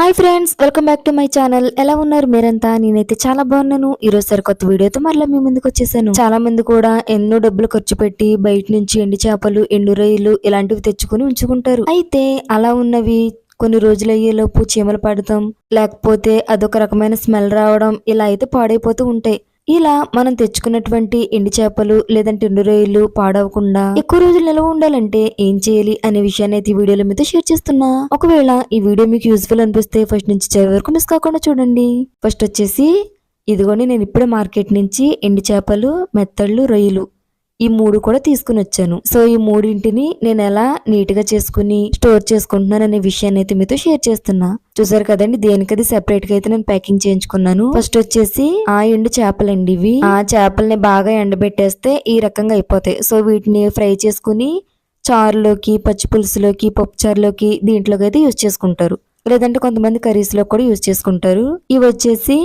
Hi friends welcome back to my channel. ఎలా ఉన్నారు మీరంతా? నేనైతే చాలా బాగున్నాను. ఈరోజు రోజు సరికొత్త వీడియోతో మరలా మీ ముందుకు వచ్చేసాను. చాలా మంది కూడా ఎన్నో డబ్బులు ఖర్చు పెట్టి బయట నుంచి ఎండు చేపలు ఎండు రొయ్యలు ఇలాంటివి తెచ్చుకుని ఉంచుకుంటారు. అయితే అలా ఉన్నవి కొన్ని రోజులు అయ్యేలోపు చీమలు పడతాం లేకపోతే అదొక రకమైన స్మెల్ రావడం ఇలా అయితే పాడైపోతూ ఉంటాయి. ఇలా మనం తెచ్చుకున్నటువంటి ఎండి చేపలు లేదంటే ఎండు రొయ్యలు పాడవకుండా ఎక్కువ రోజులు నిల్వ ఉండాలంటే ఏం చేయాలి అనే విషయాన్ని అయితే ఈ వీడియోలో మీతో షేర్ చేస్తున్నా. ఒకవేళ ఈ వీడియో మీకు యూస్ఫుల్ అనిపిస్తే ఫస్ట్ నుంచి చివరి వరకు మిస్ కాకుండా చూడండి. ఫస్ట్ వచ్చేసి ఇదిగోని నేను ఇప్పుడే మార్కెట్ నుంచి ఎండు చేపలు మెత్తళ్ళు రొయ్యలు ఈ మూడు కూడా తీసుకుని వచ్చాను. సో ఈ మూడింటిని నేను ఎలా నీట్గా చేసుకుని స్టోర్ చేసుకుంటున్నాను అనే విషయాన్ని అయితే మీతో షేర్ చేస్తున్నా. చూసారు కదండి దేనికది సెపరేట్గా అయితే నేను ప్యాకింగ్ చేయించుకున్నాను. ఫస్ట్ వచ్చేసి ఆ ఎండు చేపలండి ఇవి. ఆ చేపల్ని బాగా ఎండబెట్టేస్తే ఈ రకంగా అయిపోతాయి. సో వీటిని ఫ్రై చేసుకుని చారులోకి పచ్చి పులుసులోకి పప్పు చారులోకి దీంట్లోకి అయితే యూజ్ చేసుకుంటారు. లేదంటే కొంతమంది కర్రీస్లో కూడా యూజ్ చేసుకుంటారు. ఇవి వచ్చేసి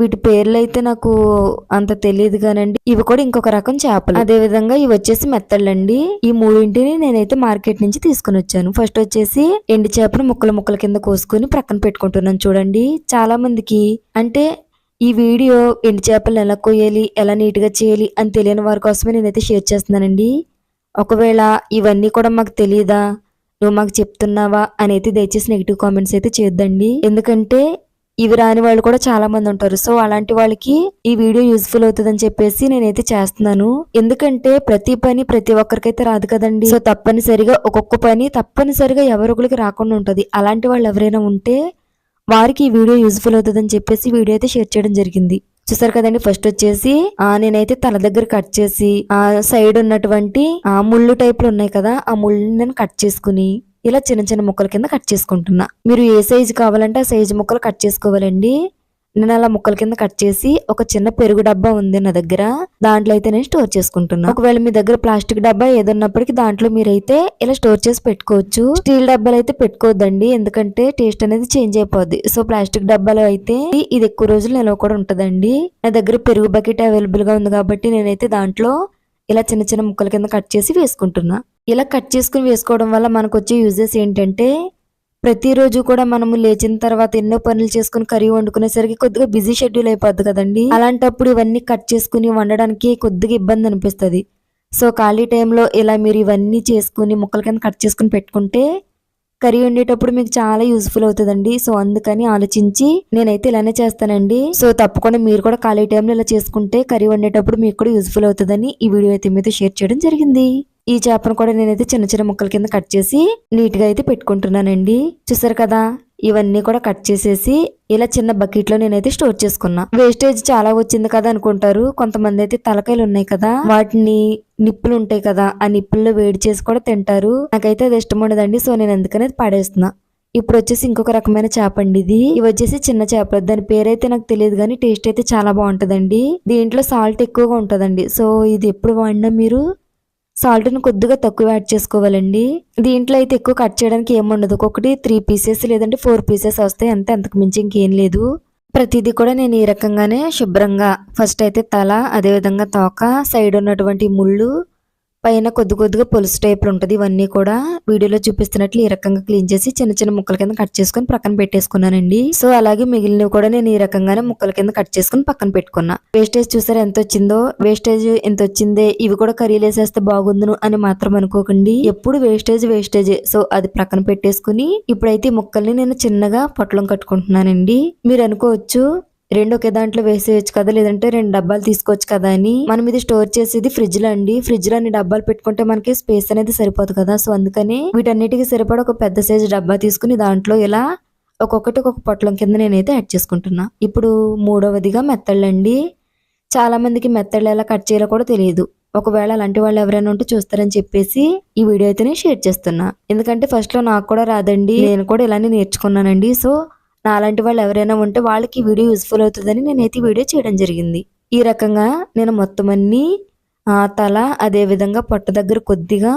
వీటి పేర్లు అయితే నాకు అంత తెలియదు కానండి. ఇవి కూడా ఇంకొక రకం చేపలు. అదే విధంగా ఇవి వచ్చేసి మెత్తళ్ళండి. ఈ మూడింటిని నేనైతే మార్కెట్ నుంచి తీసుకుని వచ్చాను. ఫస్ట్ వచ్చేసి ఎండి చేపను ముక్కల ముక్కల కింద కోసుకొని ప్రక్కన పెట్టుకుంటున్నాను చూడండి. చాలా మందికి అంటే ఈ వీడియో ఎండు చేపలను ఎలా కొయ్యాలి ఎలా నీట్గా చేయాలి అని తెలియని వారి కోసమే నేనైతే షేర్ చేస్తున్నానండి. ఒకవేళ ఇవన్నీ కూడా మాకు తెలియదా నువ్వు మాకు చెప్తున్నావా అని అయితే దయచేసి నెగిటివ్ కామెంట్స్ అయితే చేద్దండి ఎందుకంటే ఇవి రాని వాళ్ళు కూడా చాలా మంది ఉంటారు. సో అలాంటి వాళ్ళకి ఈ వీడియో యూస్ఫుల్ అవుతుందని చెప్పేసి నేనైతే చేస్తున్నాను. ఎందుకంటే ప్రతి పని ప్రతి ఒక్కరికైతే రాదు కదండి. సో తప్పనిసరిగా ఒక్కొక్క పని తప్పనిసరిగా ఎవరొకరికి రాకుండా ఉంటుంది. అలాంటి వాళ్ళు ఎవరైనా ఉంటే వారికి ఈ వీడియో యూస్ఫుల్ అవుతుందని చెప్పేసి వీడియో అయితే షేర్ చేయడం జరిగింది. చూసారు కదండి ఫస్ట్ వచ్చేసి ఆ నేనైతే తల దగ్గర కట్ చేసి ఆ సైడ్ ఉన్నటువంటి ఆ ముళ్ళు టైపులు ఉన్నాయి కదా ఆ ముళ్ళు నేను కట్ చేసుకుని ఇలా చిన్న చిన్న ముక్కల కింద కట్ చేసుకుంటున్నా. మీరు ఏ సైజు కావాలంటే ఆ సైజు ముక్కలు కట్ చేసుకోవాలండి. నేను అలా ముక్కల కింద కట్ చేసి ఒక చిన్న పెరుగు డబ్బా ఉంది నా దగ్గర. దాంట్లో అయితే నేను స్టోర్ చేసుకుంటున్నా. ఒకవేళ మీ దగ్గర ప్లాస్టిక్ డబ్బా ఏదన్నప్పటికీ దాంట్లో మీరైతే ఇలా స్టోర్ చేసి పెట్టుకోవచ్చు. స్టీల్ డబ్బాలు అయితే పెట్టుకోవద్దండి. ఎందుకంటే టేస్ట్ అనేది చేంజ్ అయిపోద్ది. సో ప్లాస్టిక్ డబ్బాలో అయితే ఇది ఎక్కువ రోజులు నిల్వ కూడా ఉంటదండి. నా దగ్గర పెరుగు బకెట్ అవైలబుల్గా ఉంది కాబట్టి నేనైతే దాంట్లో ఇలా చిన్న చిన్న ముక్కల కింద కట్ చేసి వేసుకుంటున్నా. ఇలా కట్ చేసుకుని వేసుకోవడం వల్ల మనకు వచ్చే యూజెస్ ఏంటంటే ప్రతిరోజు కూడా మనము లేచిన తర్వాత ఎన్నో పనులు చేసుకుని కర్రీ వండుకునేసరికి కొద్దిగా బిజీ షెడ్యూల్ అయిపోద్ది కదండి. అలాంటప్పుడు ఇవన్నీ కట్ చేసుకుని వండడానికి కొద్దిగా ఇబ్బంది అనిపిస్తుంది. సో ఖాళీ టైంలో ఇలా మీరు ఇవన్నీ చేసుకుని ముక్కల కింద కట్ చేసుకుని పెట్టుకుంటే కర్రీ వండేటప్పుడు మీకు చాలా యూస్ఫుల్ అవుతుందండి. సో అందుకని ఆలోచించి నేనైతే ఇలానే చేస్తానండి. సో తప్పకుండా మీరు కూడా ఖాళీ టైంలో ఇలా చేసుకుంటే కర్రీ వండేటప్పుడు మీకు కూడా యూస్ఫుల్ అవుతుందని ఈ వీడియో అయితే మీతో షేర్ చేయడం జరిగింది. ఈ చేపను కూడా నేనైతే చిన్న చిన్న ముక్కల కింద కట్ చేసి నీట్గా అయితే పెట్టుకుంటున్నానండి. చూసారు కదా? ఇవన్నీ కూడా కట్ చేసేసి ఇలా చిన్న బకెట్లో నేనైతే స్టోర్ చేసుకున్నా. వేస్టేజ్ చాలా వచ్చింది కదా అనుకుంటారు. కొంతమంది అయితే తలకాయలు ఉన్నాయి కదా. వాటిని నిప్పులు ఉంటాయి కదా ఆ నిప్పుల్లో వేడి చేసి కూడా తింటారు. నాకైతే అది ఇష్టం ఉండదండి సో నేను అందుకనే అది పడేస్తున్నా. ఇప్పుడు వచ్చేసి ఇంకొక రకమైన చేప అండి ఇది. ఇవి వచ్చేసి చిన్న చేపలు. దాని పేరైతే నాకు తెలియదు కానీ టేస్ట్ అయితే చాలా బాగుంటుందండి. దీంట్లో సాల్ట్ ఎక్కువగా ఉంటుందండి. సో ఇది ఎప్పుడు వాడినా మీరు సాల్ట్ను కొద్దిగా తక్కువ యాడ్ చేసుకోవాలండి. దీంట్లో అయితే ఎక్కువ కట్ చేయడానికి ఏముండదు. ఒకటి త్రీ పీసెస్ లేదంటే ఫోర్ పీసెస్ వస్తాయి. అంతే అంతకు మించి ఇంకేం లేదు. ప్రతిదీ కూడా నేను ఈ రకంగానే శుభ్రంగా ఫస్ట్ అయితే తల అదే విధంగా తోక సైడ్ ఉన్నటువంటి ముళ్ళు పైన కొద్ది కొద్దిగా పొలుసు టైప్లు ఉంటుంది. ఇవన్నీ కూడా వీడియోలో చూపిస్తున్నట్లు ఈ రకంగా క్లీన్ చేసి చిన్న చిన్న ముక్కల కింద కట్ చేసుకుని పక్కన పెట్టేసుకున్నానండి. సో అలాగే మిగిలినవి కూడా నేను ఈ రకంగానే ముక్కల కింద కట్ చేసుకుని పక్కన పెట్టుకున్నా. వేస్టేజ్ చూసారా ఎంత వచ్చిందో? వేస్టేజ్ ఎంత వచ్చిందే? ఇవి కూడా కర్రీలు వేసేస్తే బాగుందును అని మాత్రం అనుకోకండి. ఎప్పుడు వేస్టేజ్ వేస్టేజ్. సో అది పక్కన పెట్టేసుకుని ఇప్పుడైతే ముక్కల్ని నేను చిన్నగా పొట్లం కట్టుకుంటున్నానండి. మీరు అనుకోవచ్చు రెండు ఒకే దాంట్లో వేసేయచ్చు కదా లేదంటే రెండు డబ్బాలు తీసుకోవచ్చు కదా అని. మనం ఇది స్టోర్ చేసేది ఫ్రిడ్జ్లో అండి. ఫ్రిడ్జ్లో అన్ని డబ్బాలు పెట్టుకుంటే మనకి స్పేస్ అనేది సరిపోదు కదా. సో అందుకని వీటన్నిటికి సరిపడా ఒక పెద్ద సైజు డబ్బా తీసుకుని దాంట్లో ఇలా ఒక్కొక్కటి ఒక్కొక్క పొట్లం కింద నేనైతే యాడ్ చేసుకుంటున్నా. ఇప్పుడు మూడవదిగా మెత్తళ్ళండి. చాలా మందికి మెత్తళ్ళు ఎలా కట్ చేయాలో కూడా తెలియదు. ఒకవేళ అలాంటి వాళ్ళు ఎవరైనా ఉంటే చూస్తారని చెప్పేసి ఈ వీడియో అయితే నేను షేర్ చేస్తున్నా. ఎందుకంటే ఫస్ట్లో నాకు కూడా రాదండి. నేను కూడా ఇలానే నేర్చుకున్నానండి. సో నాలాంటి వాళ్ళు ఎవరైనా ఉంటే వాళ్ళకి వీడియో యూస్ఫుల్ అవుతుందని నేనైతే వీడియో చేయడం జరిగింది. ఈ రకంగా నేను మొత్తం అన్ని తల అదేవిధంగా పొట్ట దగ్గర కొద్దిగా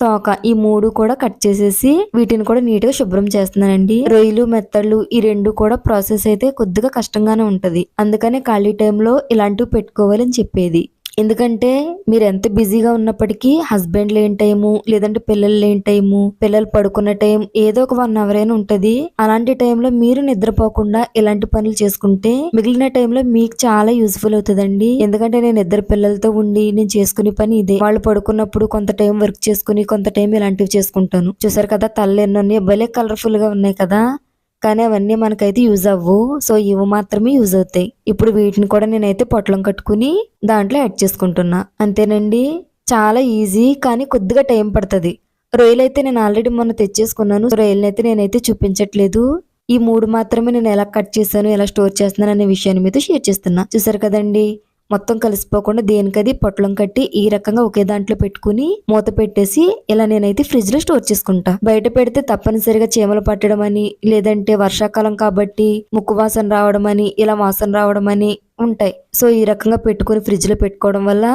తోక ఈ మూడు కూడా కట్ చేసేసి వీటిని కూడా నీట్గా శుభ్రం చేస్తున్నానండి. రొయ్యలు మెత్తళ్ళు ఈ రెండు కూడా ప్రాసెస్ అయితే కొద్దిగా కష్టంగానే ఉంటది. అందుకనే ఖాళీ టైంలో ఇలాంటివి పెట్టుకోవాలని చెప్పేది. ఎందుకంటే మీరు ఎంత బిజీగా ఉన్నప్పటికీ హస్బెండ్ లేని టైము లేదంటే పిల్లలు లేని టైము పిల్లలు పడుకున్న టైం ఏదో ఒక వన్ అవర్ అయినా ఉంటుంది. అలాంటి టైంలో మీరు నిద్రపోకుండా ఇలాంటి పనులు చేసుకుంటే మిగిలిన టైంలో మీకు చాలా యూస్ఫుల్ అవుతుందండి. ఎందుకంటే నేను ఇద్దరు పిల్లలతో ఉండి నేను చేసుకునే పని ఇదే. వాళ్ళు పడుకున్నప్పుడు కొంత టైం వర్క్ చేసుకుని కొంత టైం ఇలాంటివి చేసుకుంటాను. చూసారు కదా తల్లు ఎన్నో భలే కలర్ఫుల్గా ఉన్నాయి కదా. కానీ అవన్నీ మనకైతే యూజ్ అవ్వు. సో ఇవి మాత్రమే యూజ్ అవుతాయి. ఇప్పుడు వీటిని కూడా నేనైతే పొట్లం కట్టుకుని దాంట్లో యాడ్ చేసుకుంటున్నా. అంతేనండి? చాలా ఈజీ కానీ కొద్దిగా టైం పడుతుంది. రొయ్యలు అయితే నేను ఆల్రెడీ మొన్న తెచ్చేసుకున్నాను. రొయ్యలని అయితే నేనైతే చూపించట్లేదు. ఈ మూడు మాత్రమే నేను ఎలా కట్ చేశాను ఎలా స్టోర్ చేస్తున్నాను అనే విషయాన్ని మీతో షేర్ చేస్తున్నా. చూసారు కదండి? మొత్తం కలిసిపోకుండా దేనికది పొట్లం కట్టి ఈ రకంగా ఒకే దాంట్లో పెట్టుకుని మూత పెట్టేసి ఇలా నేనైతే ఫ్రిడ్జ్లో స్టోర్ చేసుకుంటా. బయట పెడితే తప్పనిసరిగా చీమలు పట్టడం అని లేదంటే వర్షాకాలం కాబట్టి ముక్కు వాసన రావడం అని ఇలా వాసన రావడం అని ఉంటాయి. సో ఈ రకంగా పెట్టుకుని ఫ్రిడ్జ్లో పెట్టుకోవడం వల్ల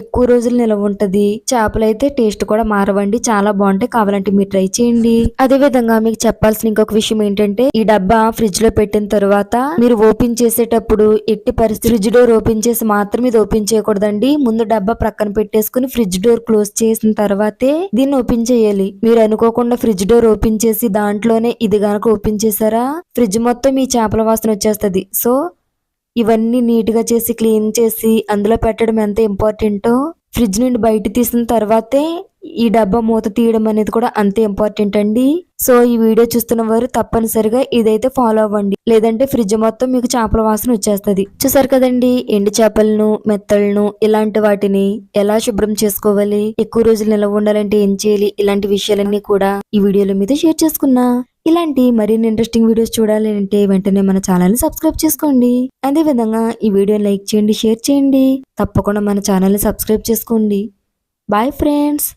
ఎక్కువ రోజులు నిలవ ఉంటది. చేపలు అయితే టేస్ట్ కూడా మారవండి. చాలా బాగుంటాయి. కావాలంటే మీరు ట్రై చేయండి. అదే విధంగా మీకు చెప్పాల్సిన ఇంకొక విషయం ఏంటంటే ఈ డబ్బా ఫ్రిడ్జ్లో పెట్టిన తర్వాత మీరు ఓపెన్ చేసేటప్పుడు ఎట్టి పరిస్థితి ఫ్రిడ్జ్ డోర్ ఓపెన్ చేసి మాత్రం ఇది ఓపెన్ చేయకూడదండి. ముందు డబ్బా ప్రక్కన పెట్టేసుకుని ఫ్రిడ్జ్ డోర్ క్లోజ్ చేసిన తర్వాతే దీన్ని ఓపెన్ చేయాలి. మీరు అనుకోకుండా ఫ్రిడ్జ్ డోర్ ఓపెన్ చేసి దాంట్లోనే ఇది గనక ఓపెన్ చేశారా? ఫ్రిడ్జ్ మొత్తం ఈ చేపల వాసన వచ్చేస్తుంది. సో ఇవన్నీ నీట్గా చేసి క్లీన్ చేసి అందులో పెట్టడం ఎంత ఇంపార్టెంటో ఫ్రిడ్జ్ నుండి బయట తీసిన తర్వాతే ఈ డబ్బా మూత తీయడం అనేది కూడా అంతే ఇంపార్టెంట్ అండి. సో ఈ వీడియో చూస్తున్న వారు తప్పనిసరిగా ఇదైతే ఫాలో అవ్వండి. లేదంటే ఫ్రిడ్జ్ మొత్తం మీకు చేపల వాసన వచ్చేస్తుంది. చూసారు కదండి ఎండు చేపలను మెత్తలను ఇలాంటి వాటిని ఎలా శుభ్రం చేసుకోవాలి ఎక్కువ రోజులు నిలవ ఉండాలంటే ఏం చేయాలి ఇలాంటి విషయాలన్నీ కూడా ఈ వీడియోలో మీద షేర్ చేసుకున్నా. ఇలాంటి మరిన్ని ఇంట్రెస్టింగ్ వీడియోస్ చూడాలి అంటే వెంటనే మన ఛానల్ని సబ్స్క్రైబ్ చేసుకోండి. అదే విధంగా ఈ వీడియో లైక్ చేయండి షేర్ చేయండి. తప్పకుండా మన ఛానల్ని సబ్స్క్రైబ్ చేసుకోండి. Bye friends